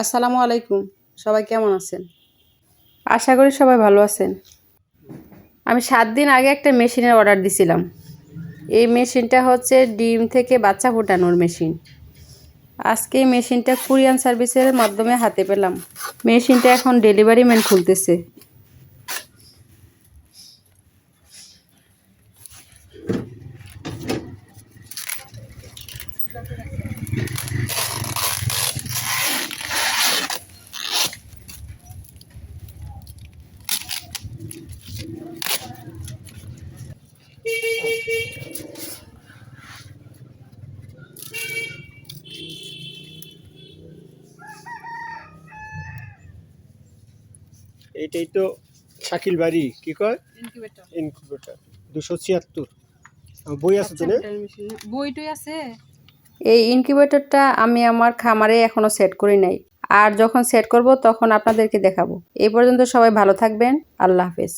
আসসালামু আলাইকুম। সবাই কেমন আছেন? আশা করি সবাই ভালো আছেন। আমি সাত দিন আগে একটা মেশিনের অর্ডার দিছিলাম। এই মেশিনটা হচ্ছে ডিম থেকে বাচ্চা ফোটানোর মেশিন। আজকে এই মেশিনটা কুরিয়ান সার্ভিসের মাধ্যমে হাতে পেলাম। মেশিনটা এখন ডেলিভারি ম্যান খুলতেছে। এইটাই তো শাকিল বাড়ি কি কয়? ইনকিউবেটর দুশো ছিয়াত্তর। বই আছে তো বইটাই বইটই আছে? এই ইনকিউবেটরটা আমি আমার খামারে এখনও সেট করি নাই। আর যখন সেট করব তখন আপনাদেরকে দেখাবো। এই পর্যন্ত সবাই ভালো থাকবেন। আল্লাহ হাফেজ।